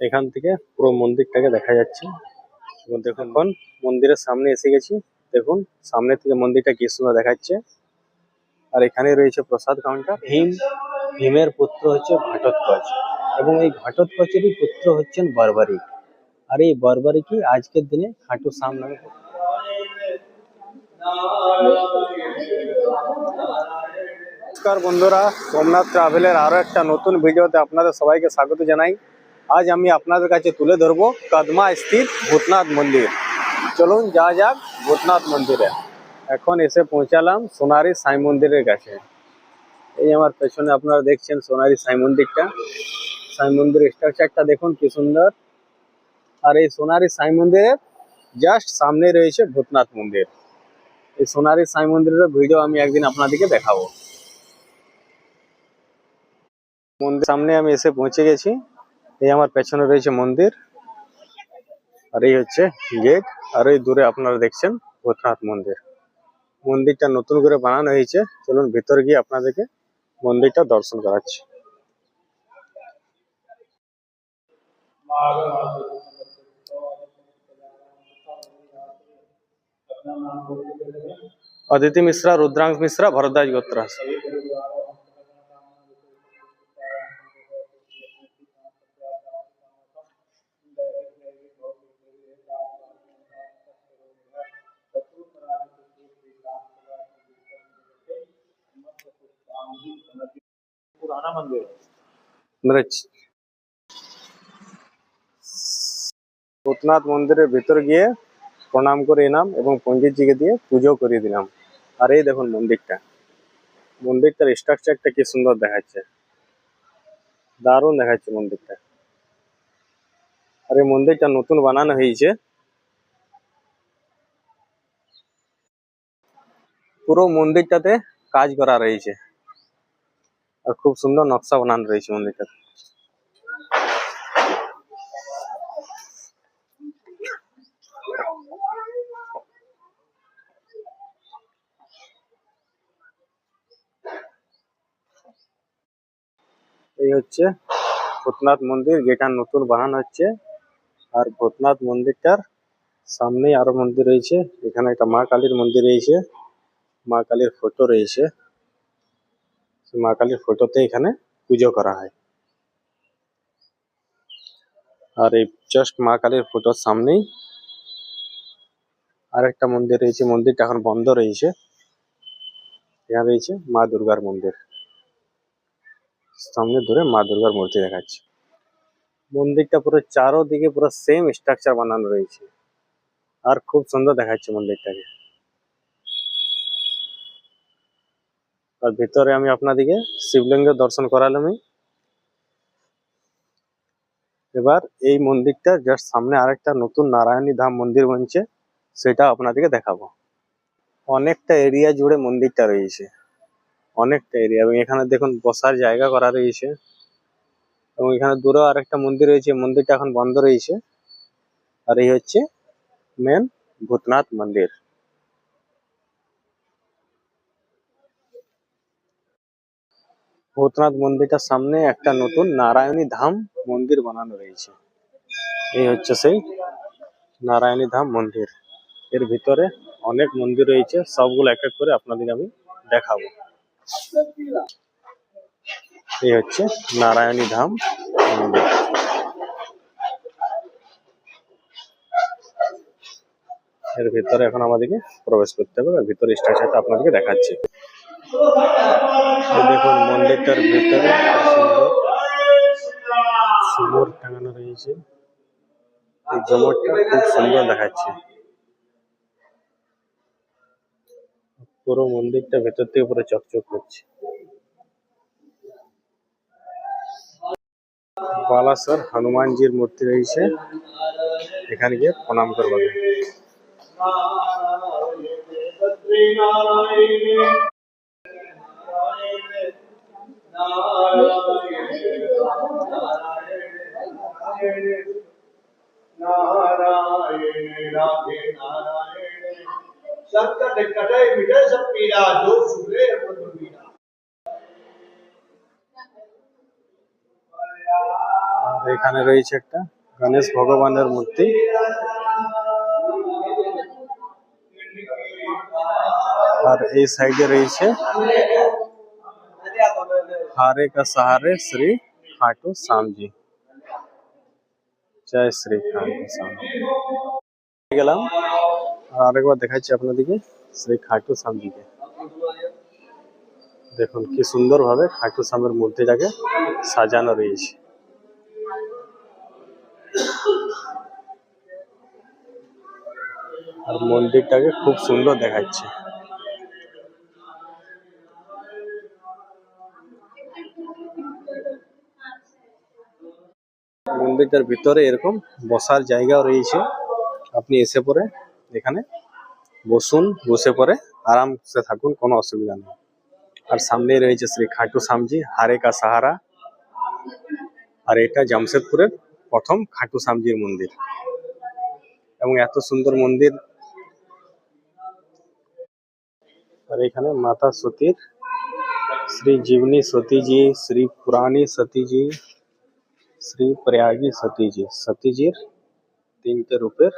এখান থেকে পুরো মন্দিরটাকে দেখা যাচ্ছে। এবং দেখুন মন্দিরের সামনে এসে গেছি। দেখুন, সামনে থেকে মন্দিরটা কি সুন্দর দেখাচ্ছে। আর এখানে রয়েছে প্রসাদ কাউন্টার। ভীম, ভীমের পুত্র হচ্ছে ঘটোৎকচ। এবং এই ঘটোৎকচেরই পুত্র হচ্ছেন বর্বরিক। আর এই বর্বরিকই আজকের দিনে খাটু শ্যাম নামে। নমস্কার বন্ধুরা, সোমনাথ ট্রাভেলের আরও একটা নতুন ভিডিওতে আপনাদের সবাইকে স্বাগত জানাই। আজ আমি আপনাদের কাছে তুলে ধরবো কদমা স্থিত ভূতনাথ মন্দির। চলুন যা যাক ভূতনাথ মন্দিরে। এখন এসে পৌঁছালাম সোনারি সাই মন্দিরের কাছে। এই আমার পেছনে আপনারা দেখছেন সোনারি সাই মন্দিরটা। সাই মন্দিরের স্ট্রাকচারটা দেখুন কি সুন্দর। আর এই সোনারি সাই মন্দিরের জাস্ট সামনে রয়েছে ভূতনাথ মন্দির। এই সোনারি সাই মন্দিরের ভিডিও আমি একদিন আপনাদেরকে দেখাবো। মন্দির সামনে আমি এসে পৌঁছে গেছি। এই আমার পেছনে রয়েছে মন্দির। আর এই হচ্ছে গেট। আর এই দূরে আপনারা দেখছেন ভূতনাথ মন্দির। মন্দিরটা নতুন করে বানানো হয়েছে। চলুন ভেতরে গিয়ে আপনাদেরকে মন্দিরটা দর্শন করাচ্ছি। অদিতি মিশ্রা, রুদ্রাংশ মিশ্রা, ভরদ্বাজ গোত্রা। ভূতনাথ মন্দিরের ভিতর গিয়ে প্রণাম করে এলাম এবং পণ্ডিতজিকে দিয়ে পুজো করিয়ে দিলাম। আর এই দেখুন মন্দিরটা। মন্দিরটার স্ট্রাকচারটা কি সুন্দর দেখাচ্ছে। দারুণ দেখাচ্ছে মন্দিরটা। আর এই মন্দিরটা নতুন বানানো হয়েছে। পুরো মন্দিরটাতে কাজ করা রয়েছে। আর খুব সুন্দর নকশা বানানো রয়েছে মন্দিরটা। এই হচ্ছে ভূতনাথ মন্দির, যেটা নতুন বানানো হচ্ছে। আর ভূতনাথ মন্দিরটার সামনেই আরও মন্দির রয়েছে, এখানে একটা মা কালীর মন্দির রয়েছে। মা কালীর ফটো রয়েছে। মা কালীর ফটোতে এখানে পুজো করা হয়। আর এই জাস্ট মা কালীর ফটোর সামনেই আরেকটা মন্দির রয়েছে। মন্দিরটা এখন বন্ধ রয়েছে। এখানে রয়েছে মা দুর্গার মন্দির। সামনে ধরে মা দুর্গার মূর্তি দেখাচ্ছে। মন্দিরটা পুরো চারোদিকে পুরো সেম স্ট্রাকচার বানানো রয়েছে। আর খুব সুন্দর দেখাচ্ছে মন্দিরটাকে। আর ভিতরে আমি আপনাদেরকে শিবলিঙ্গ দর্শন করালামই। এবার এই মন্দিরটা জাস্ট সামনে আরেকটা নতুন নারায়ণী ধাম মন্দির বনছে, সেটা আপনাদেরকে দেখাবো। অনেকটা এরিয়া জুড়ে মন্দিরটা রয়েছে। অনেকটা এরিয়া এবং এখানে দেখুন বসার জায়গা করা রয়েছে। এবং এখানে দূরেও আরেকটা মন্দির রয়েছে, মন্দিরটা এখন বন্ধ রয়েছে। আর এই হচ্ছে মেন ভূতনাথ মন্দির। ভূতনাথ মন্দিরটার সামনে একটা নতুন নারায়ণী ধাম মন্দির বানানো রয়েছে। এই হচ্ছে সেই নারায়ণী ধাম মন্দির। এর ভিতরে অনেক মন্দির রয়েছে, সবগুলো এক এক করে আপনাদের আমি দেখাবো। এই হচ্ছে নারায়ণী ধাম মন্দির। এর ভিতরে এখন আমাদেরকে প্রবেশ করতে হবে ভিতরে স্ট্রাকচারটা আপনাদেরকে দেখাচ্ছি। দেখুন মন্দিরটার ভিতরে সুন্দর টাঙানো রয়েছে এই জমটটা খুব সুন্দর দেখাচ্ছে পুরো মন্দিরটা ভেতর থেকে পুরো চকচক করছে বালাসর হনুমানজির মূর্তি রয়েছে এখানে গিয়ে প্রণাম করব संकट कटे मिटे सब पीड़ा जो सुने मधुर मीरा আর এখানে রয়েছে একটা গণেশ ভগবানের মূর্তি আর এই সাইডে রয়েছে হারে কা সাহারে শ্রী খাটু শ্যামজি জয় শ্রী খাটু শ্যামজি গেলাম আর আরেকবার দেখাচ্ছি আপনাদেরকে শ্রী খাটু শ্যামজিকে দেখুন কি সুন্দর ভাবে খাটু শ্যামের মূর্তিটাকে সাজানো রয়েছে আর মন্দিরটাকে খুব সুন্দর দেখাচ্ছে মন্দিরটার ভিতরে এরকম বসার জায়গাও রয়েছে। আপনি এসে পরে এখানে বসুন, বসে পরে আরামসে থাকুন, কোনো অসুবিধা নেই। আর সামনেই রয়েছে শ্রী খাটু শ্যামজি হারে কা সাহারা। আর এটা জামশেদপুরের প্রথম খাটু শ্যামজির মন্দির। এবং এত সুন্দর মন্দির। আর এখানে মাতা সতীর, শ্রী জীবনী সতীজি, শ্রী পুরাণী সতীজি শ্রী প্রয়াগী সতীজি সতীজির তিনটে রূপের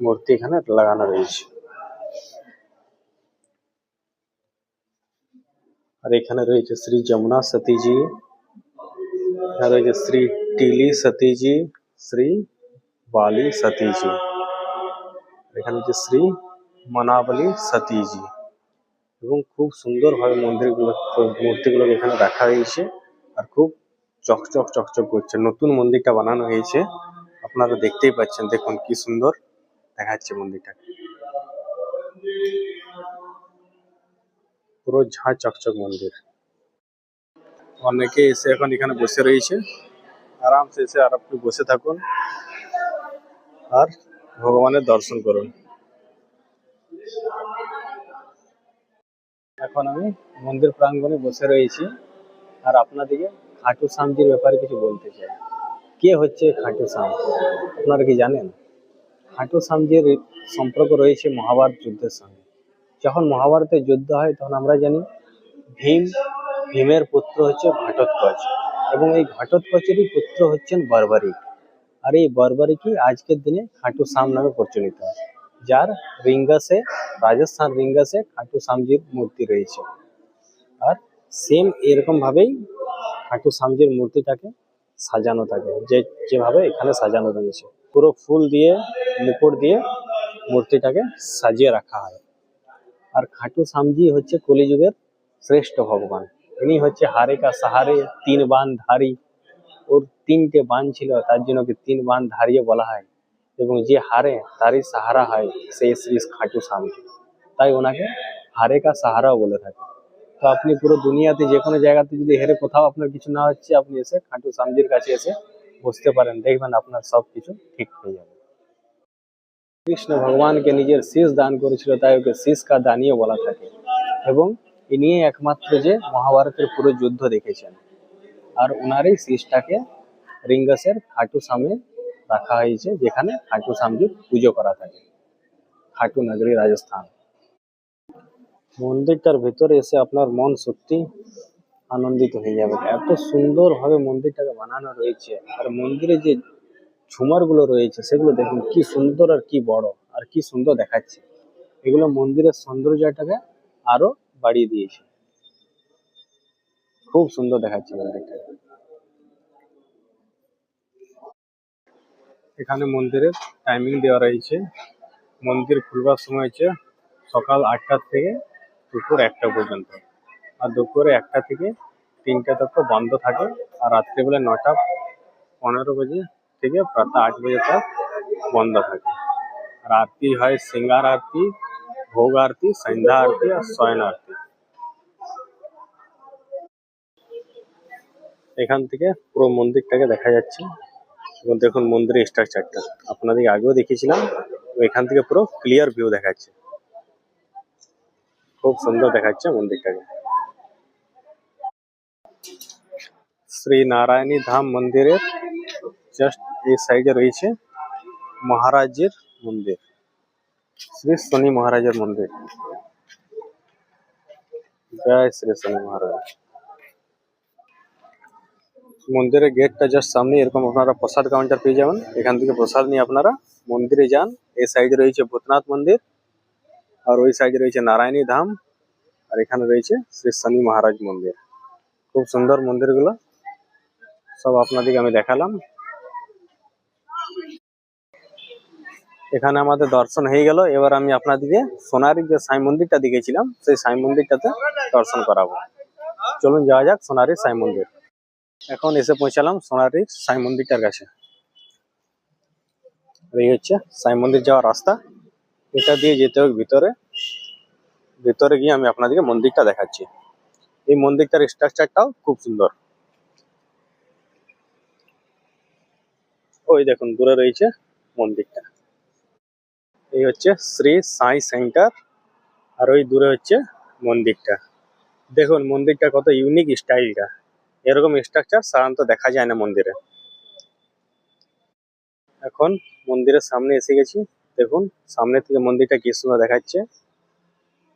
মূর্তি এখানে লাগানো রয়েছে আর এখানে রয়েছে শ্রী যমুনা সতীজি এখানে রয়েছে শ্রী টিলি সতীজি শ্রী বালি সতীজি এখানে হচ্ছে শ্রী মনাবলী সতীজি এবং খুব সুন্দরভাবে মন্দিরগুলো মূর্তিগুলোকে এখানে রাখা হয়েছে আর খুব চকচক চকচক করছে। নতুন মন্দিরটা বানানো হয়েছে। আপনারা দেখতেই পাচ্ছেন, দেখুন কি সুন্দর দেখাচ্ছে মন্দিরটা। পুরো ঝাঁ চকচক মন্দির। অনেকে এসে এখন এখানে বসে রয়েছে। আরামসে এসে আর আপনি বসে থাকুন আর ভগবানের দর্শন করুন। এখন আমি মন্দির প্রাঙ্গণে বসে রয়েছি। আর আপনাদেরকে খাটু শ্যামজির ব্যাপারে কিছু বলতে চাই। কে হচ্ছে খাটু শ্যাম আপনারা কি জানেন? খাটু শ্যামজির সম্পর্ক রয়েছে মহাভারত যুদ্ধের সঙ্গে। যখন মহাভারতের যুদ্ধ হয়, তখন আমরা জানি ভীম, ভীমের পুত্র হচ্ছে ঘটোৎকচ এবং এই ঘটোৎকচেরই পুত্র হচ্ছেন বর্বরিক আর এই বর্বরিকই আজকের দিনে খাটু শ্যাম নামে প্রচলিত। যার রিঙ্গাসে রাজস্থান রিঙ্গাসে খাটু শ্যামজির মূর্তি রয়েছে। আর সেম এরকম ভাবেই খাটু শ্যামজির মূর্তিটাকে সাজানো থাকে, যে যেভাবে এখানে সাজানো রয়েছে। পুরো ফুল দিয়ে, মুকুট দিয়ে মূর্তিটাকে সাজিয়ে রাখা হয়। আর খাটু শ্যামজি হচ্ছে কলিযুগের শ্রেষ্ঠ ভগবান। ইনি হচ্ছে হারে কা সাহারে, তিন বান ধারী। ওর তিনটে বান ছিল, তার জন্য ওকে তিন বান ধারিয়ে বলা হয়। এবং যে হারে, তারই সাহারা হয়, সেই শ্রী খাটু শ্যামজি তাই ওনাকে হারে কা সাহারাও বলে থাকে। তো আপনি পুরো দুনিয়াতে যে কোনো জায়গাতে যদি হেরে কোথাও আপনার কিছু না হচ্ছে, আপনি এসে খাটু শ্যামজির কাছে এসে বসতে পারেন। দেখবেন আপনার সব কিছু ঠিক হয়ে যাবে। কৃষ্ণ ভগবানকে নিজের শীষ দান করেছিল, তাই ওকে শীষ কা দানিও বলা থাকে। এবং ইনি একমাত্র যে মহাভারতের পুরো যুদ্ধ দেখেছেন। আর ওনারই শীষটাকে রিঙ্গাসের খাটু সামনে রাখা হয়েছে, যেখানে খাটু সামজির পুজো করা থাকে। খাটু নগরী রাজস্থান। মন্দিরটার ভেতরে এসে আপনার মন সত্যি আনন্দিত হয়ে যাবে। এত সুন্দরভাবে মন্দিরটাকে বানানো রয়েছে। আর মন্দিরে যে ঝুমারগুলো রয়েছে, সেগুলো দেখুন, কি সুন্দর আর কি বড়, আর কি সুন্দর দেখাচ্ছে। এগুলো মন্দিরের সৌন্দর্যটাকে আরও বাড়িয়ে দিয়েছে। খুব সুন্দর দেখাচ্ছে মন্দিরটা। এখানে মন্দিরের টাইমিং দেওয়া রয়েছে। মন্দির খুলবার সময় হচ্ছে সকাল আটটা থেকে দুপুর একটা পর্যন্ত। আর দুপুরে একটা থেকে তিনটা তক বন্ধ থাকে। আর রাত্রিবেলা নটা পনেরো বাজে থেকে প্রাতঃ আট বাজে তক বন্ধ থাকে। আর আরতি হয় সিঙ্গার আরতি, ভোগ আরতি, সন্ধ্যা আরতি আর শয়ন আরতি। এখান থেকে পুরো মন্দিরটাকে দেখা যাচ্ছে। এবং দেখুন মন্দিরের স্ট্রাকচারটা আপনাদের আগেও দেখিয়েছিলাম। তো এখান থেকে পুরো ক্লিয়ার ভিউ দেখাচ্ছে। খুব সুন্দর দেখাচ্ছে মন্দিরটাকে। শ্রী নারায়ণী ধাম মন্দিরের জাস্ট এই সাইডে রয়েছে মহারাজের মন্দির, শ্রী শনি মহারাজের মন্দির। জয় শ্রী শনি মহারাজ। মন্দিরের গেটটা জাস্ট সামনে এরকম আপনারা প্রসাদ কাউন্টার পেয়ে যাবেন। এখান থেকে প্রসাদ নিয়ে আপনারা মন্দিরে যান। এই সাইডে রয়েছে ভূতনাথ মন্দির। আর ওই সাইডে রয়েছে নারায়ণী ধাম, আর এখানে রয়েছে শ্রী শনি মহারাজ মন্দির। খুব সুন্দর মন্দিরগুলো। সব আপনাদেরকে আমি দেখালাম। এখানে আমাদের দর্শন হয়ে গেল। এবার আমি আপনাদেরকে সোনারি যে সাই মন্দিরটা দেখেছিলাম, সেই সাই মন্দিরটাতে দর্শন করাবো। চলুন যাওয়া যাক সোনারি সাই মন্দির। এখন এসে পৌঁছালাম সোনারির সাই মন্দিরটার কাছে। এই হচ্ছে সাই মন্দির যাওয়ার রাস্তা। এটা দিয়ে যেতে হবে ভিতরে। ভিতরে গিয়ে আমি আপনাদেরকে মন্দিরটা দেখাচ্ছি। এই মন্দিরটার স্ট্রাকচারটাও খুব সুন্দর। ওই দেখুন, দূরে রয়েছে মন্দিরটা। এই হচ্ছে শ্রী সাই সেন্টার, আর ওই দূরে হচ্ছে মন্দিরটা। দেখুন, মন্দিরটা কত ইউনিক স্টাইলটা। এরকম স্ট্রাকচার সাধারণত দেখা যায় না মন্দিরে। এখন মন্দিরের সামনে এসে গেছি। দেখুন, সামনে থেকে মন্দিরটা কি সুন্দর দেখাচ্ছে।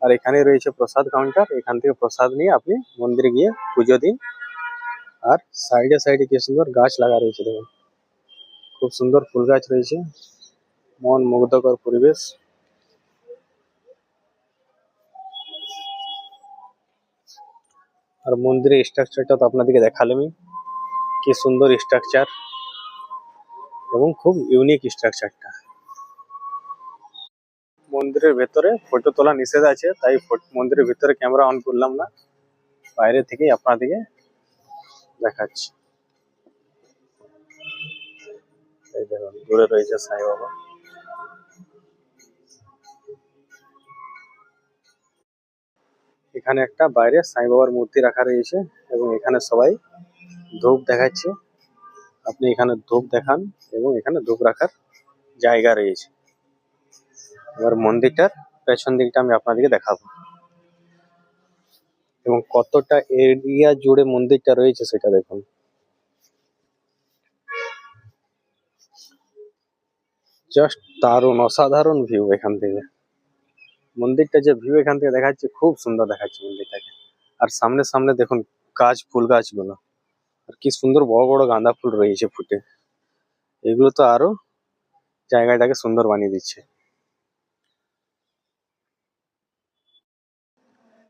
আর এখানে রয়েছে প্রসাদ কাউন্টার এখান থেকে প্রসাদ নিয়ে আপনি মন্দিরে গিয়ে পুজো দিন। আর সাইডে সাইডে কি সুন্দর গাছ লাগা রয়েছে, দেখুন। খুব সুন্দর ফুল গাছ রয়েছে। মন মুগ্ধকর পরিবেশ। আর মন্দিরের স্ট্রাকচারটা তো আপনাদেরকে দেখালামই। কি সুন্দর স্ট্রাকচার এবং খুব ইউনিক স্ট্রাকচারটা মন্দিরের ভেতরে ফটো তোলা নিষেধ আছে, তাই মন্দিরের ভেতরে ক্যামেরা অন করলাম না। বাইরে থেকেই আপনাদেরকে দেখাচ্ছি। দেখুন, দূরে রয়েছে সাই বাবা। এখানে একটা বাইরে সাই বাবার মূর্তি রাখা রয়েছে এবং এখানে সবাই ধূপ দেখাচ্ছে। আপনি এখানে ধূপ দেখান এবং এখানে ধূপ রাখার জায়গা রয়েছে। এবার মন্দিরটার পেছন দিকটা আমি আপনাদেরকে দেখাবো। এবং কতটা এরিয়া জুড়ে মন্দিরটা রয়েছে সেটা দেখুন। জাস্ট দারুণ, অসাধারণ ভিউ এখান থেকে। মন্দিরটা যে ভিউ এখান থেকে দেখাচ্ছে, খুব সুন্দর দেখাচ্ছে মন্দিরটাকে। আর সামনে সামনে দেখুন, গাছ, ফুল গাছগুলো। আর কি সুন্দর বড় বড় গাঁদা ফুল রয়েছে ফুটে। এগুলো তো আরও জায়গাটাকে সুন্দর বানিয়ে দিচ্ছে।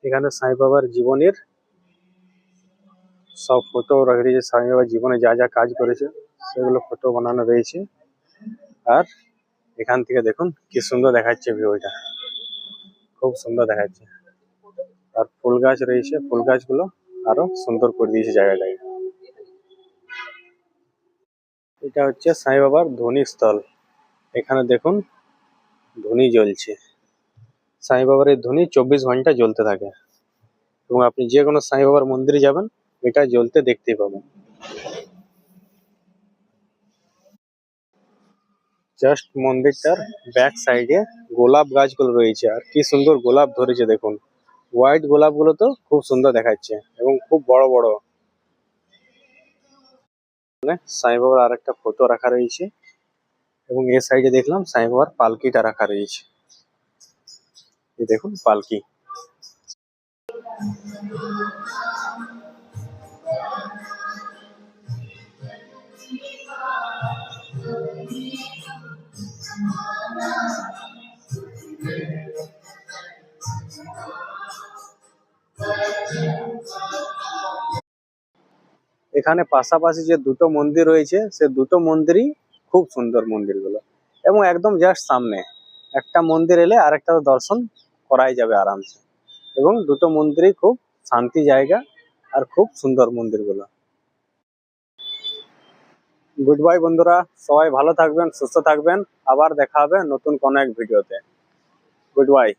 এখানে সাই বাবার জীবনের সব ফটো রাখা রয়েছে সাই বাবার জীবনে যা যা কাজ করেছে, সেগুলো ফটো বানানো রয়েছে। আর এখান থেকে দেখুন, কি সুন্দর দেখাচ্ছে ভিউটা খুব সুন্দর দেখাচ্ছে। আর ফুল গাছ রয়েছে, ফুল গাছগুলো আরও সুন্দর করে দিয়েছে জায়গাটাকে। এটা হচ্ছে সাই বাবার ধ্বনি স্থল এখানে দেখুন, ধ্বনি জ্বলছে। সাই বাবার এই ধ্বনি চব্বিশ ঘণ্টা জ্বলতে থাকে। এবং আপনি যে কোনো সাই বাবার মন্দিরে যাবেন, এটা জ্বলতে দেখতেই পাবেন। জাস্ট মন্দিরটার ব্যাক সাইডে গোলাপ গাছগুলো রয়েছে। আর কি সুন্দর গোলাপ ধরেছে দেখুন। হোয়াইট গোলাপগুলো তো খুব সুন্দর দেখাচ্ছে এবং খুব বড় বড়। এখানে সাই বাবার আর একটা ফটো রাখা রয়েছে। এবং এ সাইডে দেখলাম সাই বাবার পালকিটা রাখা রয়েছে। এই দেখুন, পালকি। এখানে পাশাপাশি যে দুটো মন্দির রয়েছে, সে দুটো মন্দিরই খুব সুন্দর মন্দিরগুলো। এবং একদম জাস্ট সামনে। একটা মন্দির এলে আরেকটা দর্শন করাই যাবে আরামসে। এবং দুটো মন্দিরই খুব শান্তি জায়গা আর খুব সুন্দর মন্দিরগুলো। গুড বাই বন্ধুরা, সবাই ভালো থাকবেন, সুস্থ থাকবেন। আবার দেখা হবে নতুন কোনো এক ভিডিওতে। Good bye